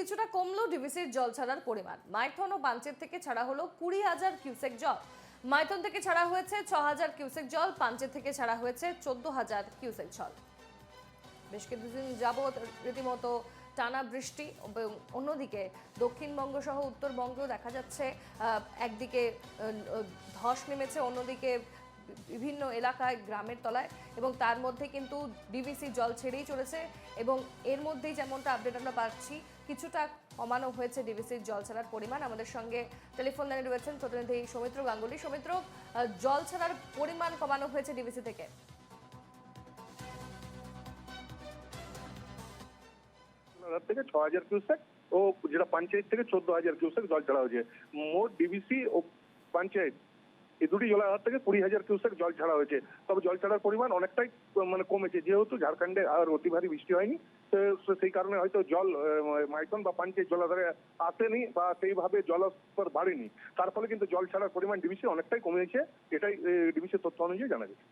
কিছুটা কমলো ডিভিসির জল ছাড়ার পরিমাণ। মাইথন ও পাঞ্চের থেকে ছাড়া হলো কুড়ি হাজার কিউসেক জল। মাইথন থেকে ছাড়া হয়েছে ছ হাজার কিউসেক জল পাঞ্চের থেকে ছাড়া হয়েছে চোদ্দ হাজার কিউসেক জল। বেশ কিছুদিন যাবৎ রীতিমতো টানা বৃষ্টি অন্যদিকে দক্ষিণবঙ্গ সহ উত্তরবঙ্গেও দেখা যাচ্ছে একদিকে ধস নেমেছে, অন্যদিকে বিভিন্ন এলাকায়, গ্রামের তলায় এবং তার মধ্যে কিন্তু ডিভিসি জল ছেড়েই চলেছে এবং এর মধ্যেই যেমনটা আপডেট আমরা পাচ্ছি, কিছুটা কমানো হয়েছে ডিভিসির জল ছাড়ার পরিমাণ। আমাদের সঙ্গে টেলিফোন লাইনে রয়েছেন প্রতিনিধি সৌমিত্র গাঙ্গুলি। সৌমিত্র জল ছাড়ার পরিমাণ কমানো হয়েছে ডিভিসি থেকে। থেকে ছ হাজার কিউসেক ও যেটা পঞ্চায়েত থেকে চোদ্দ হাজার কিউসেক জল ছাড়া হয়েছে। মোট ডিবিসি ও পঞ্চায়েত দুটি জলাধার থেকে কুড়ি হাজার কিউসেক জল ছাড়া হয়েছে। তবে জল ছাড়ার পরিমাণ অনেকটাই মানে কমেছে। যেহেতু ঝাড়খণ্ডে আর অতি ভারী বৃষ্টি হয়নি সেই কারণে হয়তো জল মাইথন বা পাঞ্চের জলাধারে আসেনি বা সেইভাবে জলস্তর বাড়েনি। তার ফলে কিন্তু জল ছাড়ার পরিমাণ ডিবিসি অনেকটাই কমেছে এটাই ডিবিসির তথ্য অনুযায়ী জানা যায়